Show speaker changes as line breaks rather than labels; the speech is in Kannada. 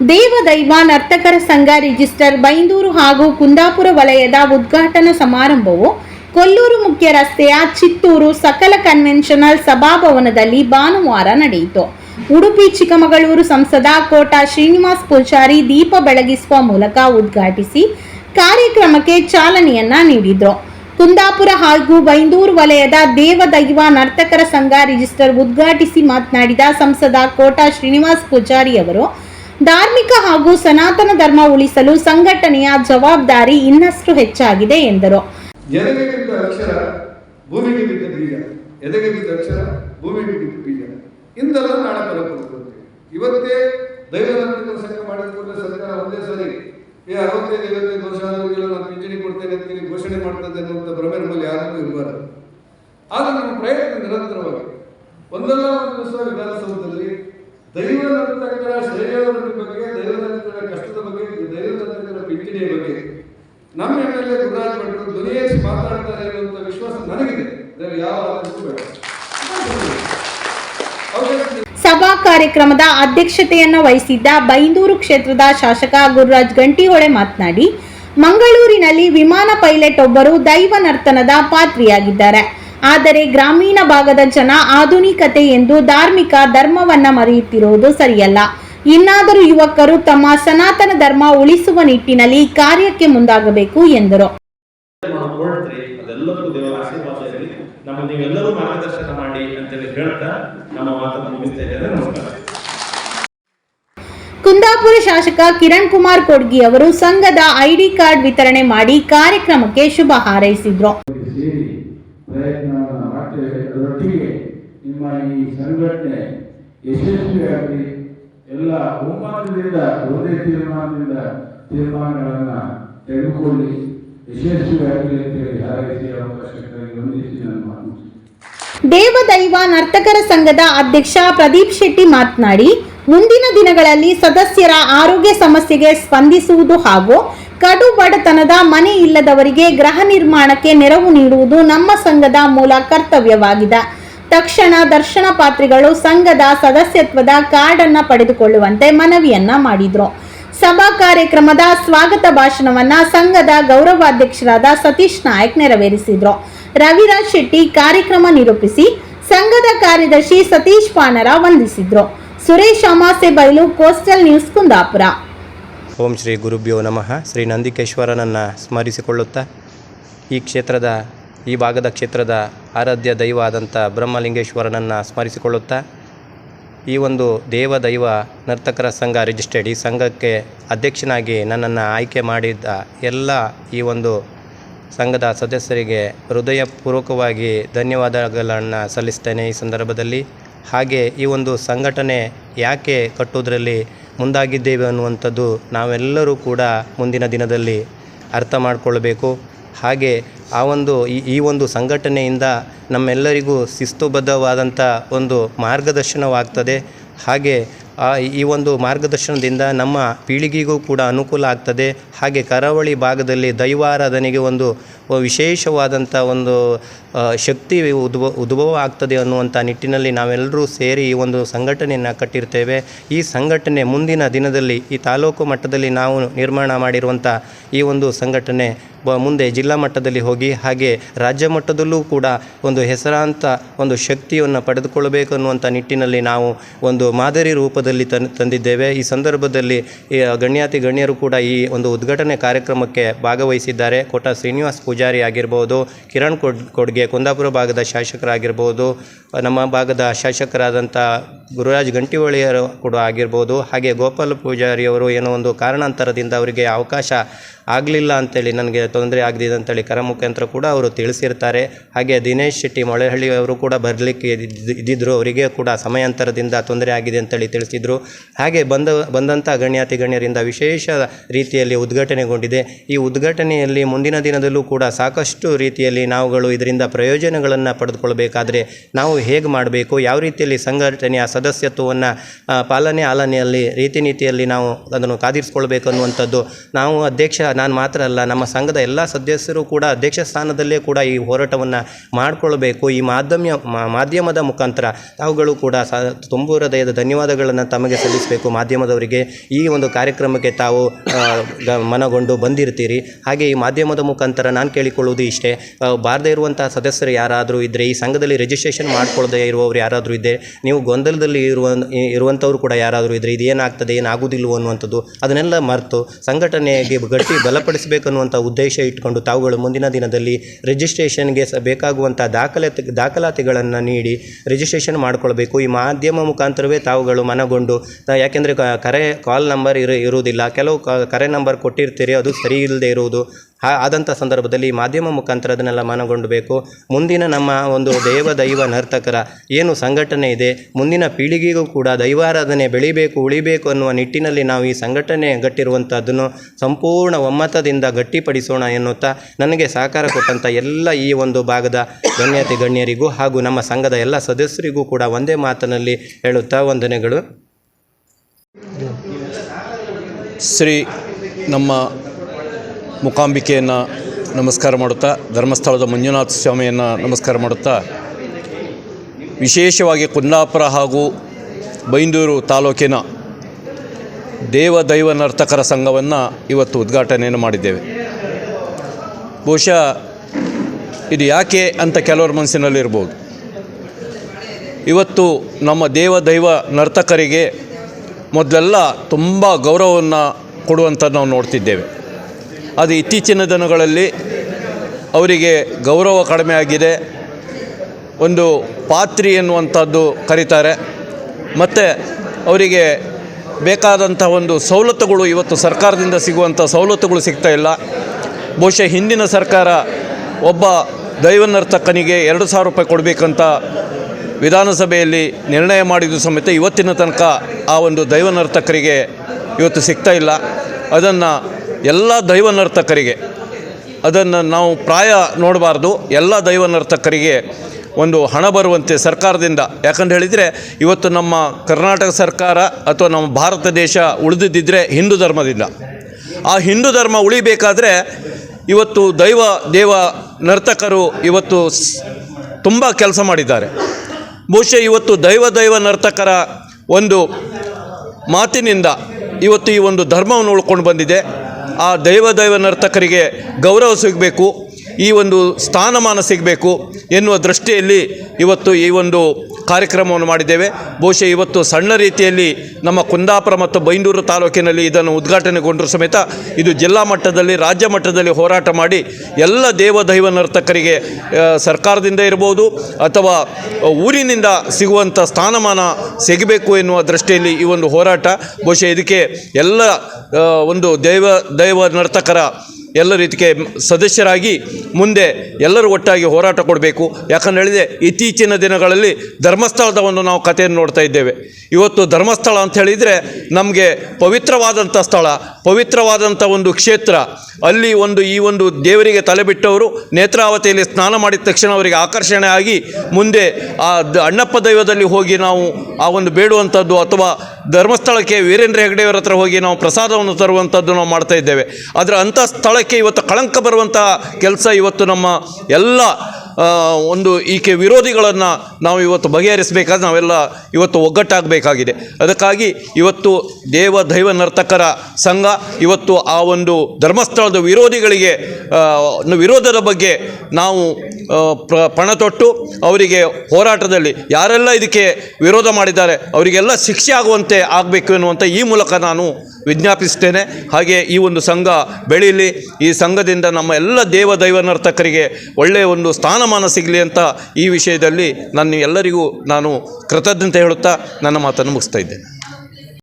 ದೇವದೈವ ನರ್ತಕರ ಸಂಘ ರಿಜಿಸ್ಟರ್ ಬೈಂದೂರು ಹಾಗೂ ಕುಂದಾಪುರ ವಲಯದ ಉದ್ಘಾಟನಾ ಸಮಾರಂಭವು ಕೊಲ್ಲೂರು ಮುಖ್ಯ ರಸ್ತೆಯ ಚಿತ್ತೂರು ಸಕಲ ಕನ್ವೆನ್ಷನಲ್ ಸಭಾಭವನದಲ್ಲಿ ಭಾನುವಾರ ನಡೆಯಿತು. ಉಡುಪಿ, ಚಿಕ್ಕಮಗಳೂರು ಸಂಸದ ಕೋಟಾ ಶ್ರೀನಿವಾಸ್ ಪೂಜಾರಿ ದೀಪ ಬೆಳಗಿಸುವ ಮೂಲಕ ಉದ್ಘಾಟಿಸಿ ಕಾರ್ಯಕ್ರಮಕ್ಕೆ ಚಾಲನೆಯನ್ನ ನೀಡಿದರು. ಕುಂದಾಪುರ ಹಾಗೂ ಬೈಂದೂರು ವಲಯದ ದೇವದೈವ ನರ್ತಕರ ಸಂಘ ರಿಜಿಸ್ಟರ್ ಉದ್ಘಾಟಿಸಿ ಮಾತನಾಡಿದ ಸಂಸದ ಕೋಟಾ ಶ್ರೀನಿವಾಸ್ ಪೂಜಾರಿ ಅವರು ಧಾರ್ಮಿಕ ಹಾಗೂ ಸನಾತನ ಧರ್ಮ ಉಳಿಸಲು ಸಂಘಟನೆಯ ಜವಾಬ್ದಾರಿ ಇನ್ನಷ್ಟು ಹೆಚ್ಚಾಗಿದೆ ಎಂದರು.
ಅಕ್ಷರ ಭೂಮಿಗೆ ಬಿದ್ದ ಬೀಜ. ಎದೆಗೆ ಅಕ್ಷರ ಭೂಮಿಗೆ ಬೀಜ. ಇಂದಲ್ಲ ನಾಳೆ ಫಲ ಕೊಡ್ತದೆ ಇವತ್ತೇ ದೈವದಂತ ಸಂಘ ಮಾಡಿದ ಕೂಡಲೇ ಸರ್ಕಾರ ಒಂದೇ ಸರಿ, ಏ, ಅರವತ್ತೈದು, ಐವತ್ತೈದು ವರ್ಷ ಆದವರಿಗೆಲ್ಲ ನಾನು ಪಿಂಚಣಿ ಕೊಡ್ತೇನೆ ಅಂತ ಘೋಷಣೆ ಮಾಡ್ತದೆ ಅನ್ನುವಂಥ ಭ್ರಮೆ ನಮ್ಮಲ್ಲಿ ಯಾರಿಗೂ ಇರಬಾರದು. ಆದರೆ ನಮ್ಮ ಪ್ರಯತ್ನ ನಿರಂತರವಾಗಿ, ಒಂದಲ್ಲ ಒಂದು ವಿಧಾನಸೌಧದಲ್ಲಿ ದೈವ ನರ್ತಕರ ಶ್ರೇಯೋದರ ಬಗ್ಗೆ ದೈವ ನರ್ತಕರ ಕಷ್ಟದ ಬಗ್ಗೆ ದೈವ ನರ್ತಕರ ಪಿಂಚಣಿಯ ಬಗ್ಗೆ. ನಮ್ಮ ಎಂ ಎಲ್ ಎ ಗುರುರಾಜ್ ಭಟ್ರು ಧ್ವನಿಯೇಸಿ ಮಾತಾಡ್ತಾರೆ ಅನ್ನುವಂಥ ವಿಶ್ವಾಸ ನನಗಿದೆ. ಯಾವ ಬೇಡ.
ಸಭಾ ಕಾರ್ಯಕ್ರಮದ ಅಧ್ಯಕ್ಷತೆಯನ್ನ ವಹಿಸಿದ್ದ ಬೈಂದೂರು ಕ್ಷೇತ್ರದ ಶಾಸಕ ಗುರುರಾಜ್ ಗಂಟಿಹೊಳೆ ಮಾತನಾಡಿ, ಮಂಗಳೂರಿನಲ್ಲಿ ವಿಮಾನ ಪೈಲಟ್ ಒಬ್ಬರು ದೈವ ನರ್ತನದ ಪಾತ್ರಿಯಾಗಿದ್ದಾರೆ. ಆದರೆ ಗ್ರಾಮೀಣ ಭಾಗದ ಜನ ಆಧುನಿಕತೆ ಎಂದು ಧಾರ್ಮಿಕ ಧರ್ಮವನ್ನ ಮರೆಯುತ್ತಿರುವುದು ಸರಿಯಲ್ಲ. ಇನ್ನಾದರೂ ಯುವಕರು ತಮ್ಮ ಸನಾತನ ಧರ್ಮ ಉಳಿಸುವ ನಿಟ್ಟಿನಲ್ಲಿ ಕಾರ್ಯಕ್ಕೆ ಮುಂದಾಗಬೇಕು ಎಂದರು.
ಮಾರ್ಗದರ್ಶನ ಮಾಡಿ ಹೇಳ್ತಾ ನಮ್ಮ ನಮಸ್ಕಾರ.
ಕುಂದಾಪುರ ಶಾಸಕ ಕಿರಣ್ ಕುಮಾರ್ ಕೊಡ್ಗಿ ಅವರು ಸಂಘದ ಐಡಿ ಕಾರ್ಡ್ ವಿತರಣೆ ಮಾಡಿ ಕಾರ್ಯಕ್ರಮಕ್ಕೆ ಶುಭ ಹಾರೈಸಿದ್ರು.
ಈ ಸಂಘಟನೆ ಯಶಸ್ವಿಯಾಗಲಿ ಎಲ್ಲ ಒಮ್ಮತದಿಂದ ಒಂದೇ ತೀರ್ಮಾನದಿಂದ ತೀರ್ಮಾನಗಳನ್ನು ತೆಗೆದುಕೊಳ್ಳಿ ಯಶಸ್ವಿಯಾಗಲಿ ಅಂತೇಳಿ ಹಾರೈಸಿ ಅವಕಾಶಕ್ಕಾಗಿ ವಂದಿಸಿ ನನ್ನ ಮಾತು.
ದೇವದೈವ ನರ್ತಕರ ಸಂಘದ ಅಧ್ಯಕ್ಷ ಪ್ರದೀಪ್ ಶೆಟ್ಟಿ ಮಾತನಾಡಿ, ಮುಂದಿನ ದಿನಗಳಲ್ಲಿ ಸದಸ್ಯರ ಆರೋಗ್ಯ ಸಮಸ್ಯೆಗೆ ಸ್ಪಂದಿಸುವುದು ಹಾಗೂ ಕಡು ಬಡತನದ ಮನೆ ಇಲ್ಲದವರಿಗೆ ಗೃಹ ನಿರ್ಮಾಣಕ್ಕೆ ನೆರವು ನೀಡುವುದು ನಮ್ಮ ಸಂಘದ ಮೂಲ ಕರ್ತವ್ಯವಾಗಿದೆ ತಕ್ಷಣ ದರ್ಶನ ಪಾತ್ರಿಗಳು ಸಂಘದ ಸದಸ್ಯತ್ವದ ಕಾರ್ಡ್ ಅನ್ನ ಪಡೆದುಕೊಳ್ಳುವಂತೆ ಮನವಿಯನ್ನ ಮಾಡಿದ್ರು. ಸಭಾ ಕಾರ್ಯಕ್ರಮದ ಸ್ವಾಗತ ಭಾಷಣವನ್ನ ಸಂಘದ ಗೌರವಾಧ್ಯಕ್ಷರಾದ ಸತೀಶ್ ನಾಯಕ್ ನೆರವೇರಿಸಿದ್ರು. ರವಿರಾಜ್ ಶೆಟ್ಟಿ ಕಾರ್ಯಕ್ರಮ ನಿರೂಪಿಸಿ ಸಂಘದ ಕಾರ್ಯದರ್ಶಿ Satish ಪಾನರ ವಂದಿಸಿದ್ರು. Suresh Amase Bailu coastal news Kundapura.
ಓಂ ಶ್ರೀ ಗುರುಭ್ಯೋ ನಮಃ. ಶ್ರೀ ನಂದಿಕೇಶ್ವರನನ್ನು ಸ್ಮರಿಸಿಕೊಳ್ಳುತ್ತಾ ಈ ಕ್ಷೇತ್ರದ ಈ ಭಾಗದ ಕ್ಷೇತ್ರದ ಆರಾಧ್ಯ ದೈವ ಆದಂಥ ಬ್ರಹ್ಮಲಿಂಗೇಶ್ವರನನ್ನು ಸ್ಮರಿಸಿಕೊಳ್ಳುತ್ತಾ ಈ ಒಂದು ದೇವ ದೈವ ನರ್ತಕರ ಸಂಘ ರಿಜಿಸ್ಟರ್ಡ್ ಈ ಸಂಘಕ್ಕೆ ಅಧ್ಯಕ್ಷನಾಗಿ ನನ್ನನ್ನು ಆಯ್ಕೆ ಮಾಡಿದ್ದ ಎಲ್ಲ ಈ ಒಂದು ಸಂಘದ ಸದಸ್ಯರಿಗೆ ಹೃದಯಪೂರ್ವಕವಾಗಿ ಧನ್ಯವಾದಗಳನ್ನು ಸಲ್ಲಿಸ್ತೇನೆ ಈ ಸಂದರ್ಭದಲ್ಲಿ. ಹಾಗೆ ಈ ಒಂದು ಸಂಘಟನೆ ಯಾಕೆ ಕಟ್ಟುವುದರಲ್ಲಿ ಮುಂದಾಗಿದ್ದೇವೆ ಅನ್ನುವಂಥದ್ದು ನಾವೆಲ್ಲರೂ ಕೂಡ ಮುಂದಿನ ದಿನದಲ್ಲಿ ಅರ್ಥ ಮಾಡಿಕೊಳ್ಬೇಕು. ಹಾಗೆ ಆ ಒಂದು ಈ ಒಂದು ಸಂಘಟನೆಯಿಂದ ನಮ್ಮೆಲ್ಲರಿಗೂ ಶಿಸ್ತುಬದ್ಧವಾದಂಥ ಒಂದು ಮಾರ್ಗದರ್ಶನವಾಗ್ತದೆ. ಹಾಗೆ ಈ ಒಂದು ಮಾರ್ಗದರ್ಶನದಿಂದ ನಮ್ಮ ಪೀಳಿಗೆಗೂ ಕೂಡ ಅನುಕೂಲ ಆಗ್ತದೆ. ಹಾಗೆ ಕರಾವಳಿ ಭಾಗದಲ್ಲಿ ದೈವಾರಾಧನೆಗೆ ಒಂದು ವಿಶೇಷವಾದಂಥ ಒಂದು ಶಕ್ತಿ ಉದ್ಭವ ಉದ್ಭವ ಆಗ್ತದೆ ಅನ್ನುವಂಥ ನಿಟ್ಟಿನಲ್ಲಿ ನಾವೆಲ್ಲರೂ ಸೇರಿ ಈ ಒಂದು ಸಂಘಟನೆಯನ್ನು ಕಟ್ಟಿರ್ತೇವೆ. ಈ ಸಂಘಟನೆ ಮುಂದಿನ ದಿನದಲ್ಲಿ ಈ ತಾಲೂಕು ಮಟ್ಟದಲ್ಲಿ ನಾವು ನಿರ್ಮಾಣ ಮಾಡಿರುವಂಥ ಈ ಒಂದು ಸಂಘಟನೆ ಮುಂದೆ ಜಿಲ್ಲಾ ಮಟ್ಟದಲ್ಲಿ ಹೋಗಿ ಹಾಗೆ ರಾಜ್ಯ ಮಟ್ಟದಲ್ಲೂ ಕೂಡ ಒಂದು ಹೆಸರಾಂತ ಒಂದು ಶಕ್ತಿಯನ್ನು ಪಡೆದುಕೊಳ್ಳಬೇಕು ಅನ್ನುವಂಥ ನಿಟ್ಟಿನಲ್ಲಿ ನಾವು ಒಂದು ಮಾದರಿ ರೂಪದಲ್ಲಿ ತಂದಿದ್ದೇವೆ. ಈ ಸಂದರ್ಭದಲ್ಲಿ ಗಣ್ಯಾತಿ ಗಣ್ಯರು ಕೂಡ ಈ ಒಂದು ಉದ್ಘಾಟನೆ ಕಾರ್ಯಕ್ರಮಕ್ಕೆ ಭಾಗವಹಿಸಿದ್ದಾರೆ. ಕೋಟ ಶ್ರೀನಿವಾಸ್ ಪೂಜಾರಿ ಆಗಿರ್ಬೋದು, ಕಿರಣ್ ಕೊಡ್, ಕೊಡ್ಗೆ ಕುಂದಾಪುರ ಭಾಗದ ಶಾಸಕರಾಗಿರ್ಬೋದು, ನಮ್ಮ ಭಾಗದ ಶಾಸಕರಾದಂಥ ಗುರುರಾಜ್ ಗಂಟಿವಳಿಯರು ಕೂಡ ಆಗಿರ್ಬೋದು, ಹಾಗೆ ಗೋಪಾಲ ಪೂಜಾರಿಯವರು ಏನೋ ಒಂದು ಕಾರಣಾಂತರದಿಂದ ಅವರಿಗೆ ಅವಕಾಶ ಆಗಲಿಲ್ಲ ಅಂತೇಳಿ ನನಗೆ ತೊಂದರೆ ಆಗಿದೆ ಅಂತೇಳಿ ಕರ ಮುಖಾಂತರ ಕೂಡ ಅವರು ತಿಳಿಸಿರ್ತಾರೆ. ಹಾಗೆ ದಿನೇಶ್ ಶೆಟ್ಟಿ ಮೊಳೆಹಳ್ಳಿ ಅವರು ಕೂಡ ಬರಲಿಕ್ಕೆ ಇದ್ದಿದ್ದರು ಅವರಿಗೆ ಕೂಡ ಸಮಯಾಂತರದಿಂದ ತೊಂದರೆ ಆಗಿದೆ ಅಂತೇಳಿ ತಿಳಿಸಿದರು. ಹಾಗೆ ಬಂದ ಬಂದಂಥ ಗಣ್ಯಾತಿ ಗಣ್ಯರಿಂದ ವಿಶೇಷ ರೀತಿಯಲ್ಲಿ ಉದ್ಘಾಟನೆಗೊಂಡಿದೆ. ಈ ಉದ್ಘಾಟನೆಯಲ್ಲಿ ಮುಂದಿನ ದಿನದಲ್ಲೂ ಕೂಡ ಸಾಕಷ್ಟು ರೀತಿಯಲ್ಲಿ ನಾವುಗಳು ಇದರಿಂದ ಪ್ರಯೋಜನಗಳನ್ನು ಪಡೆದುಕೊಳ್ಬೇಕಾದ್ರೆ ನಾವು ಹೇಗೆ ಮಾಡಬೇಕು, ಯಾವ ರೀತಿಯಲ್ಲಿ ಸಂಘಟನೆಯ ಸದಸ್ಯತ್ವವನ್ನು ಪಾಲನೆ ಆಲನೆಯಲ್ಲಿ ರೀತಿ ನೀತಿಯಲ್ಲಿ ನಾವು ಅದನ್ನು ಕಾದಿರಿಸ್ಕೊಳ್ಬೇಕು ಅನ್ನುವಂಥದ್ದು ನಾವು ಅಧ್ಯಕ್ಷ, ನಾನು ಮಾತ್ರ ಅಲ್ಲ, ನಮ್ಮ ಸಂಘದ ಎಲ್ಲ ಸದಸ್ಯರು ಕೂಡ ಅಧ್ಯಕ್ಷ ಸ್ಥಾನದಲ್ಲೇ ಕೂಡ ಈ ಹೋರಾಟವನ್ನು ಮಾಡಿಕೊಳ್ಬೇಕು. ಈ ಮಾಧ್ಯಮ ಮಾಧ್ಯಮದ ಮುಖಾಂತರ ತಾವುಗಳು ಕೂಡ ತುಂಬು ಹೃದಯದ ಧನ್ಯವಾದಗಳನ್ನು ತಮಗೆ ಸಲ್ಲಿಸಬೇಕು. ಮಾಧ್ಯಮದವರಿಗೆ ಈ ಒಂದು ಕಾರ್ಯಕ್ರಮಕ್ಕೆ ತಾವು ಮನಗೊಂಡು ಬಂದಿರ್ತೀರಿ. ಹಾಗೆ ಈ ಮಾಧ್ಯಮದ ಮುಖಾಂತರ ನಾನು ಕೇಳಿಕೊಳ್ಳುವುದು ಇಷ್ಟೇ. ಬಾರದೇ ಇರುವಂಥ ಸದಸ್ಯರು ಯಾರಾದರೂ ಇದ್ದರೆ ಈ ಸಂಘದಲ್ಲಿ ರಿಜಿಸ್ಟ್ರೇಷನ್ ಮಾಡ್ಕೊಳ್ಳದೆ ಇರುವವರು ಯಾರಾದರೂ ಇದ್ದರೆ ನೀವು ಗೊಂದಲದಲ್ಲಿ ಇರುವ ಇರುವಂಥವ್ರು ಕೂಡ ಯಾರಾದರೂ ಇದ್ದರೆ ಇದೇನಾಗ್ತದೆ ಏನಾಗುವುದಿಲ್ಲವೋ ಅನ್ನುವಂಥದ್ದು ಅದನ್ನೆಲ್ಲ ಮರೆತು ಸಂಘಟನೆಗೆ ಗಟ್ಟಿ ಬಲಪಡಿಸಬೇಕನ್ನುವಂಥ ಉದ್ದೇಶ ಇಟ್ಕೊಂಡು ತಾವುಗಳು ಮುಂದಿನ ದಿನದಲ್ಲಿ ರಿಜಿಸ್ಟ್ರೇಷನ್ಗೆ ಸ ಬೇಕಾಗುವಂಥ ದಾಖಲೆ ದಾಖಲಾತಿಗಳನ್ನು ನೀಡಿ ರಿಜಿಸ್ಟ್ರೇಷನ್ ಮಾಡಿಕೊಳ್ಬೇಕು. ಈ ಮಾಧ್ಯಮ ಮುಖಾಂತರವೇ ತಾವುಗಳು ಮನಗೊಂಡು ಯಾಕೆಂದರೆ ಕರೆ ಕಾಲ್ ನಂಬರ್ ಇರು, ಇರುವುದಿಲ್ಲ. ಕೆಲವು ಕರೆ ನಂಬರ್ ಕೊಟ್ಟಿರ್ತೀರಿ, ಅದು ಸರಿ ಇಲ್ಲದೆ ಇರುವುದು. ಆದಂಥ ಸಂದರ್ಭದಲ್ಲಿ ಮಾಧ್ಯಮ ಮುಖಾಂತರ ಅದನ್ನೆಲ್ಲ ಮನಗೊಂಡಬೇಕು. ಮುಂದಿನ ನಮ್ಮ ಒಂದು ದೇವ ದೈವ ನರ್ತಕರ ಏನು ಸಂಘಟನೆ ಇದೆ, ಮುಂದಿನ ಪೀಳಿಗೆಗೂ ಕೂಡ ದೈವಾರಾಧನೆ ಬೆಳಿಬೇಕು, ಉಳಿಬೇಕು ಅನ್ನುವ ನಿಟ್ಟಿನಲ್ಲಿ ನಾವು ಈ ಸಂಘಟನೆ ಗಟ್ಟಿರುವಂಥದ್ದನ್ನು ಸಂಪೂರ್ಣ ಒಮ್ಮತದಿಂದ ಗಟ್ಟಿಪಡಿಸೋಣ ಎನ್ನುತ್ತಾ ನನಗೆ ಸಹಕಾರ ಕೊಟ್ಟಂಥ ಎಲ್ಲ ಈ ಒಂದು ಭಾಗದ ಗಣ್ಯತೆ ಗಣ್ಯರಿಗೂ ಹಾಗೂ ನಮ್ಮ ಸಂಘದ ಎಲ್ಲ ಸದಸ್ಯರಿಗೂ ಕೂಡ ಒಂದೇ ಮಾತಿನಲ್ಲಿ ಹೇಳುತ್ತಾ ವಂದನೆಗಳು.
ಶ್ರೀ ನಮ್ಮ ಮುಕಾಂಬಿಕೆಯನ್ನು ನಮಸ್ಕಾರ ಮಾಡುತ್ತಾ, ಧರ್ಮಸ್ಥಳದ ಮಂಜುನಾಥ ಸ್ವಾಮಿಯನ್ನು ನಮಸ್ಕಾರ ಮಾಡುತ್ತಾ, ವಿಶೇಷವಾಗಿ ಕುಂದಾಪುರ ಹಾಗೂ ಬೈಂದೂರು ತಾಲೂಕಿನ ದೇವ ದೈವ ನರ್ತಕರ ಸಂಘವನ್ನು ಇವತ್ತು ಉದ್ಘಾಟನೆಯನ್ನು ಮಾಡಿದ್ದೇವೆ. ಬಹುಶಃ ಇದು ಯಾಕೆ ಅಂತ ಕೆಲವರ ಮನಸ್ಸಿನಲ್ಲಿರ್ಬೋದು ಇವತ್ತು ನಮ್ಮ ದೇವ ದೈವ ನರ್ತಕರಿಗೆ ಮೊದಲೆಲ್ಲ ತುಂಬ ಗೌರವವನ್ನು ಕೊಡುವಂಥದ್ದು ನಾವು ನೋಡ್ತಿದ್ದೇವೆ. ಅದು ಇತ್ತೀಚಿನ ದಿನಗಳಲ್ಲಿ ಅವರಿಗೆ ಗೌರವ ಕಡಿಮೆ ಆಗಿದೆ. ಒಂದು ಪಾತ್ರಿ ಎನ್ನುವಂಥದ್ದು ಕರೀತಾರೆ. ಮತ್ತು ಅವರಿಗೆ ಬೇಕಾದಂಥ ಒಂದು ಸವಲತ್ತುಗಳು ಇವತ್ತು ಸರ್ಕಾರದಿಂದ ಸಿಗುವಂಥ ಸವಲತ್ತುಗಳು ಸಿಗ್ತಾ ಇಲ್ಲ. ಬಹುಶಃ ಹಿಂದಿನ ಸರ್ಕಾರ ಒಬ್ಬ ದೈವನರ್ತಕನಿಗೆ ಎರಡು ಸಾವಿರ ರೂಪಾಯಿ ಕೊಡಬೇಕಂತ ವಿಧಾನಸಭೆಯಲ್ಲಿ ನಿರ್ಣಯ ಮಾಡಿದ್ದು ಸಮೇತ ಇವತ್ತಿನ ತನಕ ಆ ಒಂದು ದೈವನರ್ತಕರಿಗೆ ಇವತ್ತು ಸಿಗ್ತಾ ಇಲ್ಲ. ಅದನ್ನು ಎಲ್ಲ ದೈವ ನರ್ತಕರಿಗೆ ಅದನ್ನು ನಾವು ಪ್ರಾಯ ನೋಡಬಾರ್ದು. ಎಲ್ಲ ದೈವ ನರ್ತಕರಿಗೆ ಒಂದು ಹಣ ಬರುವಂತೆ ಸರ್ಕಾರದಿಂದ. ಯಾಕಂತ ಹೇಳಿದರೆ, ಇವತ್ತು ನಮ್ಮ ಕರ್ನಾಟಕ ಸರ್ಕಾರ ಅಥವಾ ನಮ್ಮ ಭಾರತ ದೇಶ ಉಳಿದಿದ್ದರೆ ಹಿಂದೂ ಧರ್ಮದಿಂದ. ಆ ಹಿಂದೂ ಧರ್ಮ ಉಳಿಬೇಕಾದ್ರೆ ಇವತ್ತು ದೈವ, ದೇವ ನರ್ತಕರು ಇವತ್ತು ತುಂಬ ಕೆಲಸ ಮಾಡಿದ್ದಾರೆ. ಬಹುಶಃ ಇವತ್ತು ದೈವ ದೈವ ನರ್ತಕರ ಒಂದು ಮಾತಿನಿಂದ ಇವತ್ತು ಈ ಒಂದು ಧರ್ಮವನ್ನು ಉಳ್ಕೊಂಡು ಬಂದಿದೆ. ಆ ದೈವ ದೈವ ನರ್ತಕರಿಗೆ ಗೌರವ ಸಿಗಬೇಕು, ಈ ಒಂದು ಸ್ಥಾನಮಾನ ಸಿಗಬೇಕು ಎನ್ನುವ ದೃಷ್ಟಿಯಲ್ಲಿ ಇವತ್ತು ಈ ಒಂದು ಕಾರ್ಯಕ್ರಮವನ್ನು ಮಾಡಿದ್ದೇವೆ. ಬಹುಶಃ ಇವತ್ತು ಸಣ್ಣ ರೀತಿಯಲ್ಲಿ ನಮ್ಮ ಕುಂದಾಪುರ ಮತ್ತು ಬೈಂದೂರು ತಾಲೂಕಿನಲ್ಲಿ ಇದನ್ನು ಉದ್ಘಾಟನೆಗೊಂಡರೂ ಸಮೇತ ಇದು ಜಿಲ್ಲಾ ಮಟ್ಟದಲ್ಲಿ, ರಾಜ್ಯ ಮಟ್ಟದಲ್ಲಿ ಹೋರಾಟ ಮಾಡಿ ಎಲ್ಲ ದೇವದೈವ ನರ್ತಕರಿಗೆ ಸರ್ಕಾರದಿಂದ ಇರ್ಬೋದು ಅಥವಾ ಊರಿನಿಂದ ಸಿಗುವಂಥ ಸ್ಥಾನಮಾನ ಸಿಗಬೇಕು ಎನ್ನುವ ದೃಷ್ಟಿಯಲ್ಲಿ ಈ ಒಂದು ಹೋರಾಟ. ಬಹುಶಃ ಇದಕ್ಕೆ ಎಲ್ಲ ಒಂದು ದೈವ ದೈವ ನರ್ತಕರ ಎಲ್ಲ ರೀತಿಗೆ ಸದಸ್ಯರಾಗಿ ಮುಂದೆ ಎಲ್ಲರೂ ಒಟ್ಟಾಗಿ ಹೋರಾಟ ಕೊಡಬೇಕು. ಯಾಕಂದ್ರೆ ಹೇಳಿದೆ, ಇತ್ತೀಚಿನ ದಿನಗಳಲ್ಲಿ ಧರ್ಮಸ್ಥಳದ ಒಂದು ನಾವು ಕಥೆಯನ್ನು ನೋಡ್ತಾ ಇದ್ದೇವೆ. ಇವತ್ತು ಧರ್ಮಸ್ಥಳ ಅಂತ ಹೇಳಿದರೆ ನಮಗೆ ಪವಿತ್ರವಾದಂಥ ಸ್ಥಳ, ಪವಿತ್ರವಾದಂಥ ಒಂದು ಕ್ಷೇತ್ರ. ಅಲ್ಲಿ ಒಂದು ಈ ಒಂದು ದೇವರಿಗೆ ತಲೆ ಬಿಟ್ಟವರು ನೇತ್ರಾವತಿಯಲ್ಲಿ ಸ್ನಾನ ಮಾಡಿದ ತಕ್ಷಣ ಅವರಿಗೆ ಆಕರ್ಷಣೆ ಆಗಿ ಮುಂದೆ ಆ ಅಣ್ಣಪ್ಪ ದೈವದಲ್ಲಿ ಹೋಗಿ ನಾವು ಆ ಒಂದು ಬೇಡುವಂಥದ್ದು ಅಥವಾ ಧರ್ಮಸ್ಥಳಕ್ಕೆ ವೀರೇಂದ್ರ ಹೆಗಡೆಯವರ ಹತ್ರ ಹೋಗಿ ನಾವು ಪ್ರಸಾದವನ್ನು ತರುವಂಥದ್ದು ನಾವು ಮಾಡ್ತಾ ಇದ್ದೇವೆ. ಆದರೆ ಅಂಥ ಸ್ಥಳಕ್ಕೆ ಇವತ್ತು ಕಳಂಕ ಬರುವಂಥ ಕೆಲಸ ಇವತ್ತು ನಮ್ಮ ಎಲ್ಲ ಒಂದು ಈಕೆ ವಿರೋಧಿಗಳನ್ನು ನಾವು ಇವತ್ತು ಬಗೆಹರಿಸಬೇಕಾದ್ರೆ ನಾವೆಲ್ಲ ಇವತ್ತು ಒಗ್ಗಟ್ಟಾಗಬೇಕಾಗಿದೆ. ಅದಕ್ಕಾಗಿ ಇವತ್ತು ದೇವ ದೈವ ನರ್ತಕರ ಸಂಘ, ಇವತ್ತು ಆ ಒಂದು ಧರ್ಮಸ್ಥಳದ ವಿರೋಧಿಗಳಿಗೆ ವಿರೋಧದ ಬಗ್ಗೆ ನಾವು ಪ್ರ ಪಣ ತೊಟ್ಟು ಅವರಿಗೆ ಹೋರಾಟದಲ್ಲಿ ಯಾರೆಲ್ಲ ಇದಕ್ಕೆ ವಿರೋಧ ಮಾಡಿದ್ದಾರೆ, ಅವರಿಗೆಲ್ಲ ಶಿಕ್ಷೆ ಆಗುವಂತೆ ಆಗಬೇಕು ಎನ್ನುವಂಥ ಈ ಮೂಲಕ ನಾನು ವಿಜ್ಞಾಪಿಸ್ತೇನೆ. ಹಾಗೆ ಈ ಒಂದು ಸಂಘ ಬೆಳೀಲಿ, ಈ ಸಂಘದಿಂದ ನಮ್ಮ ಎಲ್ಲ ದೇವ ದೈವನರ್ತಕರಿಗೆ ಒಳ್ಳೆಯ ಒಂದು ಸ್ಥಾನಮಾನ ಸಿಗಲಿ ಅಂತ ಈ ವಿಷಯದಲ್ಲಿ ನಾನು ಎಲ್ಲರಿಗೂ ನಾನು ಕೃತಜ್ಞತೆ ಹೇಳುತ್ತಾ ನನ್ನ ಮಾತನ್ನು ಮುಗಿಸ್ತಾ ಇದ್ದೇನೆ.